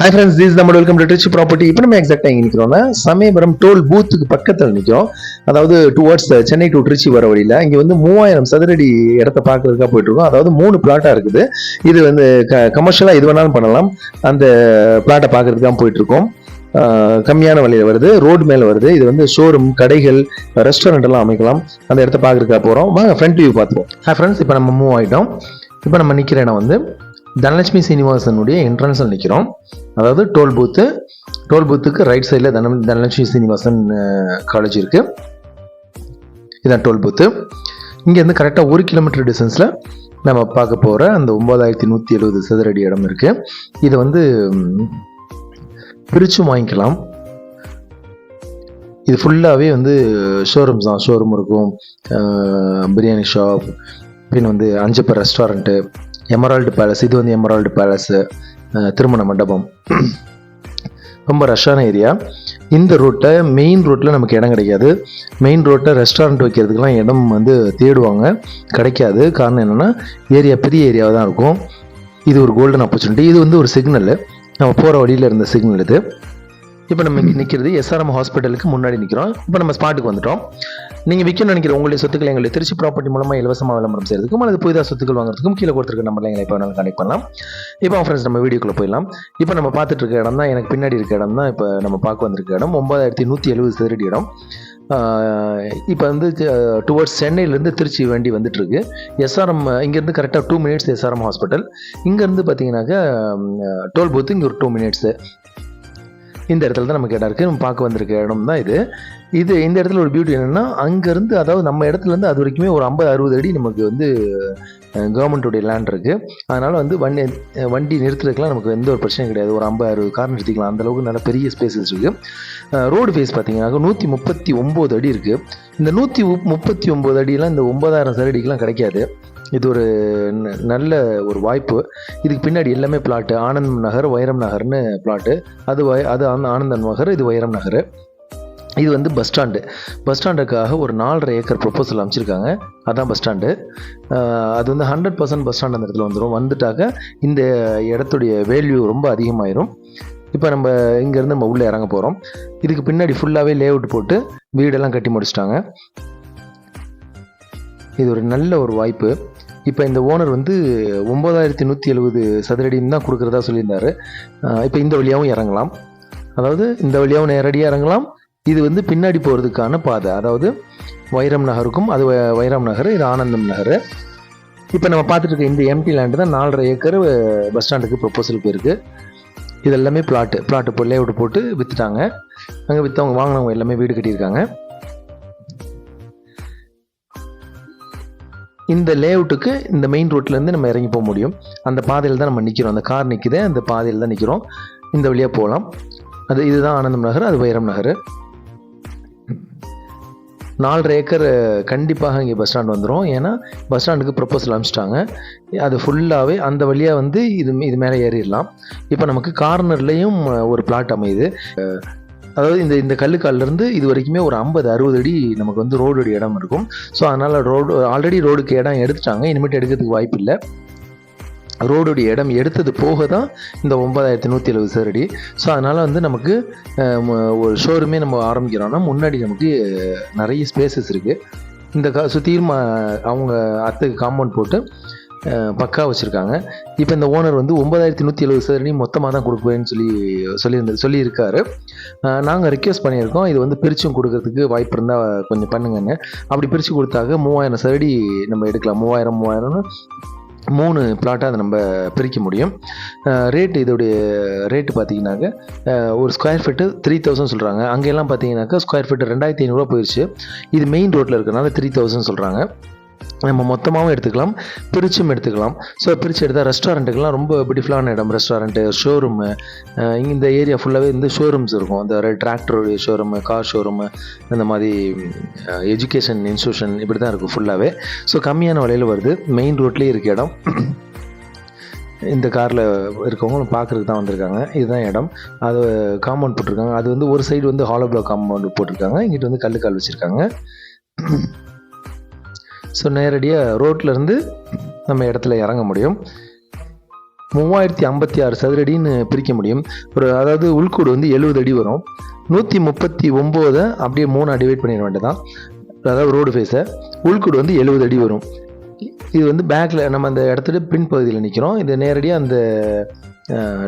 Hi friends is நம்ம welcome to rich property இப்போ நம்ம எக்ஸாக்டாக எங்கே நிற்கிறோம்னா சமயபுரம் டோல் பூத்துக்கு பக்கத்தில் நிற்கிறோம் அதாவது டுவர்ட்ஸ் சென்னை டு திருச்சி வர வழியில். இங்கே வந்து மூவாயிரம் சதுரடி இடத்த பார்க்கறதுக்காக போயிட்டுருக்கோம். அதாவது மூணு பிளாட்டாக இருக்குது. இது வந்து க கமர்ஷியலாக இது வேணாலும் பண்ணலாம். அந்த பிளாட்டை பார்க்கறதுக்காக போயிட்டுருக்கோம். கம்மியான வழியில் வருது. ரோடு மேலே வருது. இது வந்து ஷோரூம் கடைகள் ரெஸ்டாரண்ட் எல்லாம் அமைக்கலாம். அந்த இடத்த பார்க்குறதுக்காக போகிறோம் வாங்க ஃப்ரண்ட் வியூ பார்த்துப்போம் ஹாய் ஃப்ரெண்ட்ஸ் இப்போ நம்ம மூவ் ஆகிட்டோம் இப்போ நம்ம நிற்கிற இடம் வந்து தனலட்சுமி சீனிவாசனுடைய என்ட்ரன்ஸில் நிற்கிறோம் அதாவது டோல் பூத்து டோல் பூத்துக்கு ரைட் சைடில் தன தனலட்சுமி சீனிவாசன் காலேஜ் இருக்குது இதான் டோல் பூத்து இங்கேருந்து கரெக்டாக ஒரு கிலோமீட்டர் டிஸ்டன்ஸில் நம்ம பார்க்க போகிற அந்த ஒம்பதாயிரத்தி நூற்றி எழுபது சதுரடி இடம் இருக்குது இது வந்து ம், பிரிச்சும் வாங்கிக்கலாம். இது ஃபுல்லாகவே வந்து ஷோரூம்ஸ் தான். ஷோரூம் இருக்கும். பிரியாணி ஷாப் பின் வந்து அஞ்சப்பர் ரெஸ்டாரண்ட்டு எமரால்டு பேலஸ் இது வந்து எமரால்டு பேலஸு திருமண மண்டபம். ரொம்ப ரஷ்ஷான ஏரியா. இந்த ரூட்டை மெயின் ரோட்டில் நமக்கு இடம் கிடைக்காது. மெயின் ரோட்டில் ரெஸ்டாரண்ட் வைக்கிறதுக்கெலாம் இடம் வந்து தேடுவாங்க. கிடைக்காது. காரணம் என்னென்னா ஏரியா பெரிய ஏரியாவாக தான் இருக்கும். இது ஒரு கோல்டன் ஆப்பர்ச்சுனிட்டி இது வந்து ஒரு சிக்னல் நம்ம போகிற வழியில் இருந்த சிக்னல் இது. இப்போ நம்ம இங்கே நிற்கிறது எஸ்ஆர்எம் ஹாஸ்பிட்டலுக்கு முன்னாடி நிற்கிறோம் இப்போ நம்ம ஸ்பாட்டுக்கு வந்துட்டோம். நீங்கள் விற்கணும்னு நினைக்கிற உங்களுடைய சொத்துக்களை எங்களை திருச்சி ப்ராப்பர்ட்டி மூலமாக இலவசமாக விளம்பரம் செய்யறதுக்கும் அல்லது புதிதாக சொத்துக்கள் வாங்குறதுக்கும் கீழே கொடுத்துருக்க நம்பர்ல எங்களை இப்போ வேணாலும் கனெக்ட் பண்ணலாம். இப்போ ஃப்ரெண்ட்ஸ் நம்ம வீடியோக்குள்ளே போயிடலாம். இப்போ நம்ம பார்த்துட்டு இருக்க இடம் தான் எனக்கு பின்னாடி இருக்க இடம் தான் இப்போ நம்ம பார்க்க வந்திருக்க இடம். ஒன்பதாயிரத்தி நூற்றி எழுபது சதுரடி இடம். இப்போ வந்து டுவர்ட்ஸ் சென்னையிலேருந்து திருச்சி வண்டி வந்துட்டுருக்கு. எஸ்ஆர்எம் இங்கேருந்து கரெக்டாக டூ மினிட்ஸ் எஸ்ஆர்எம் ஹாஸ்பிட்டல் இங்கேருந்து பார்த்தீங்கன்னாக்கா டோல் பூத்து இங்கே ஒரு டூ மினிட்ஸு இந்த இடத்துல தான் நமக்கு இடம் இருக்குது நம்ம பார்க்க வந்திருக்க இடம் தான் இது. இது இந்த இடத்துல ஒரு பியூட்டி என்னென்னா அங்கேருந்து அதாவது நம்ம இடத்துலேருந்து அது வரைக்குமே ஒரு ஐம்பது அறுபது அடி நமக்கு வந்து கவர்மெண்ட்டுடைய லேண்ட் இருக்குது அதனால் வந்து வண்டி வண்டி நிறுத்துறதுக்குலாம் நமக்கு எந்த ஒரு பிரச்சனையும் கிடையாது. ஒரு ஐம்பது அறுபது கார் நிறுத்திக்கலாம். அந்தளவுக்கு நல்ல பெரிய ஸ்பேசஸ் இருக்குது ரோடு ஃபேஸ் பார்த்தீங்கன்னா நூற்றி முப்பத்தி ஒம்பது அடி இருக்குது இந்த நூற்றி முப்பத்தி ஒம்பது அடியெல்லாம் இந்த ஒன்பதாயிரம் சரடிக்கெலாம் கிடைக்காது. இது ஒரு ந- நல்ல ஒரு வாய்ப்பு. இதுக்கு பின்னாடி எல்லாமே பிளாட்டு ஆனந்த் நகர் வைரம் நகர்னு பிளாட்டு அது வை அது ஆனந்தன் நகர் இது வைரம் நகர். இது வந்து பஸ் ஸ்டாண்டு பஸ் ஸ்டாண்டுக்காக ஒரு நாலரை ஏக்கர் ப்ரொப்போசல் அமைச்சிருக்காங்க அதான் பஸ் ஸ்டாண்டு அது வந்து ஹண்ட்ரட் பர்சன்ட் பஸ் ஸ்டாண்ட் அந்த இடத்துல வந்துடும் வந்துட்டாக்க இந்த இடத்துடைய வேல்யூ ரொம்ப அதிகமாயிரும். இப்போ நம்ம இங்கேருந்து நம்ம உள்ளே இறங்க போகிறோம் இதுக்கு பின்னாடி ஃபுல்லாகவே லேஅவுட் போட்டு வீடெல்லாம் கட்டி முடிச்சிட்டாங்க. இது ஒரு நல்ல ஒரு வாய்ப்பு. இப்போ இந்த ஓனர் வந்து ஒம்பதாயிரத்தி நூற்றி எழுபது சதுரடின்னு தான் கொடுக்குறதா சொல்லியிருந்தாரு. இப்போ இந்த வழியாகவும் இறங்கலாம். அதாவது இந்த வழியாகவும் நேரடியாக இறங்கலாம். இது வந்து பின்னாடி போகிறதுக்கான பாதை. அதாவது வைரம் நகருக்கும் அது வ- வைரம் நகர் இது ஆனந்தம் நகர். இப்போ நம்ம பார்த்துட்டு இருக்க இந்த எம்டி லேண்டு தான் நாலரை ஏக்கர் பஸ் ஸ்டாண்டுக்கு ப்ரொப்போசல் போயிருக்கு. இது எல்லாமே பிளாட்டு பிளாட்டு இப்போ லேஅவுட் போட்டு விற்றுட்டாங்க அங்கே விற்றவங்க வாங்கினவங்க எல்லாமே வீடு கட்டியிருக்காங்க. இந்த லேஅவுட்டுக்கு இந்த மெயின் ரோட்லேருந்து நம்ம இறங்கி போக முடியும். அந்த பாதையில் தான் நம்ம நிற்கிறோம் அந்த கார் நிற்கிது அந்த பாதையில் தான் நிற்கிறோம் இந்த வழியாக போகலாம். அது இதுதான் ஆனந்தம் நகர் அது வைரம் நகர். நாலரை ஏக்கர் கண்டிப்பாக இங்கே பஸ் ஸ்டாண்ட் வந்துடும் ஏன்னா பஸ் ஸ்டாண்டுக்கு ப்ரப்போசல் அனுப்பிச்சிட்டாங்க. அது ஃபுல்லாகவே அந்த வழியாக வந்து இது இது மேலே ஏறிடலாம். இப்போ நமக்கு கார்னர்லேயும் ஒரு பிளாட் அமையுது. அதாவது இந்த இந்த கல்லுக்கால்லேருந்து இது வரைக்குமே ஒரு ஐம்பது அறுபது அடி நமக்கு வந்து ரோடு இடம் இருக்கும். ஸோ அதனால் ரோடு ஆல்ரெடி ரோடுக்கு இடம் எடுத்துட்டாங்க. இனிமேட்டு எடுக்கிறதுக்கு வாய்ப்பு இல்லை. ரோடுடைய இடம் எடுத்தது போக தான் இந்த ஒன்பதாயிரத்தி நூற்றி எழுபது சதுரடி ஸோ அதனால் வந்து நமக்கு ஒரு ஷோரூமே நம்ம ஆரம்பிக்கிறோம்னா முன்னாடி நமக்கு நிறைய ஸ்பேசஸ் இருக்குது இந்த க சுற்றியும் அவங்க அத்துக்கு காம்பவுண்ட் போட்டு பக்கா வச்சுருக்காங்க. இப்போ இந்த ஓனர் வந்து ஒன்பதாயிரத்தி நூற்றி எழுபது சதுரடி மொத்தமாக தான் கொடுக்குவேன்னு சொல்லி சொல்லியிருந்து சொல்லியிருக்காரு. நாங்கள் ரெக்வஸ்ட் பண்ணியிருக்கோம். இது வந்து பிரிச்சும் கொடுக்கறதுக்கு வாய்ப்பு இருந்தால் கொஞ்சம் பண்ணுங்கன்னு. அப்படி பிரித்து கொடுத்தாக்க மூவாயிரம் சதுரடி நம்ம எடுக்கலாம். மூவாயிரம் மூவாயிரம்னு மூணு பிளாட்டாக அதை நம்ம பிரிக்க முடியும். ரேட்டு இதோடைய ரேட்டு பார்த்தீங்கன்னாக்க ஒரு ஸ்கொயர் ஃபீட்டு த்ரீ தௌசண்ட் சொல்கிறாங்க அங்கெல்லாம் பார்த்தீங்கன்னாக்கா ஸ்கொயர் ஃபீட்டு ரெண்டாயிரத்தி ஐநூறுரூவா போயிடுச்சு இது மெயின் ரோட்டில் இருக்கிறனால த்ரீ தௌசண்ட் சொல்கிறாங்க நம்ம மொத்தமாகவும் எடுத்துக்கலாம் பிரிச்சும் எடுத்துக்கலாம். ஸோ பிரித்து எடுத்தால் ரெஸ்டாரண்ட்டுக்கெலாம் ரொம்ப பியூட்டிஃபுல்லான இடம். ரெஸ்டாரண்ட்டு ஷோரூமு இந்த ஏரியா ஃபுல்லாகவே வந்து ஷோரூம்ஸ் இருக்கும். இந்த டிராக்டருடைய ஷோரூமு கார் ஷோரூமு இந்த மாதிரி எஜுகேஷன் இன்ஸ்டியூஷன் இப்படி தான் இருக்கும் ஃபுல்லாகவே ஸோ கம்மியான விலையில் வருது. மெயின் ரோட்லேயே இருக்க இடம். இந்த காரில் இருக்கவங்களும் பார்க்குறதுக்கு தான் வந்திருக்காங்க. இதுதான் இடம். அது காம்பவுண்ட் போட்டிருக்காங்க. அது வந்து ஒரு சைடு வந்து ஹாலோ பிளாக் காம்பவுண்ட் போட்டிருக்காங்க. இங்கிட்டு வந்து கல்லுக்கால் வச்சுருக்காங்க. ஸோ நேரடியாக ரோட்லேருந்து நம்ம இடத்துல இறங்க முடியும். மூவாயிரத்தி ஐம்பத்தி ஆறு சதுரடின்னு பிரிக்க முடியும். ஒரு அதாவது உள்கூடு வந்து எழுபது அடி வரும். நூற்றி முப்பத்தி ஒம்போதை அப்படியே மூணு டிவைட் பண்ணிட வேண்டியதான் அதாவது ரோடு ஃபேஸை உள்கூடு வந்து எழுபது அடி வரும். இது வந்து பேக்கில் நம்ம அந்த இடத்துல பின் பகுதியில் நிற்கிறோம் இது நேரடியாக அந்த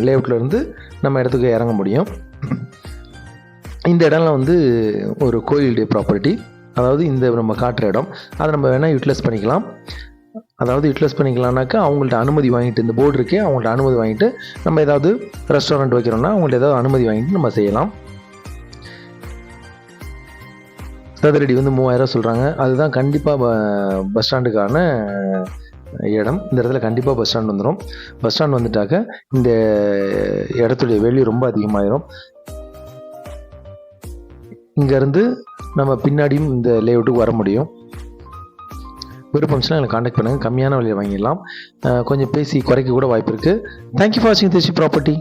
லேஅவுட்லேருந்து இருந்து நம்ம இடத்துக்கு இறங்க முடியும். இந்த இடம்லாம் வந்து ஒரு கோயிலுடைய ப்ராப்பர்ட்டி அதாவது இந்த நம்ம காட்டுற இடம் அதை நம்ம வேணால் யூட்டிலைஸ் பண்ணிக்கலாம். அதாவது யூட்டிலைஸ் பண்ணிக்கலாம்னாக்கா அவங்கள்ட்ட அனுமதி வாங்கிட்டு இந்த போர்டு இருக்கே அவங்கள்ட்ட அனுமதி வாங்கிட்டு நம்ம ஏதாவது ரெஸ்டாரண்ட் வைக்கிறோம்னா அவங்கள்ட்ட ஏதாவது அனுமதி வாங்கிட்டு நம்ம செய்யலாம். சதுரடி வந்து மூவாயிரம் சொல்கிறாங்க அதுதான் கண்டிப்பாக பஸ் ஸ்டாண்டுக்கான இடம். இந்த இடத்துல கண்டிப்பாக பஸ் ஸ்டாண்ட் வந்துடும் பஸ் ஸ்டாண்ட் வந்துட்டாக்க இந்த இடத்துடைய வேல்யூ ரொம்ப அதிகமாயிரும். இங்கேருந்து நம்ம பின்னாடியும் இந்த லேஅவுட்டுக்கு வர முடியும். விருப்பம்ஸ்லாம் எனக்கு காண்டாக்ட் பண்ணுங்கள் கம்மியான விலையில் வாங்கிடலாம். கொஞ்சம் பேசி குறைக்க கூட வாய்ப்பு இருக்குது தேங்க்யூ ஃபார் வாட்சிங் திருச்சி ப்ராப்பர்ட்டி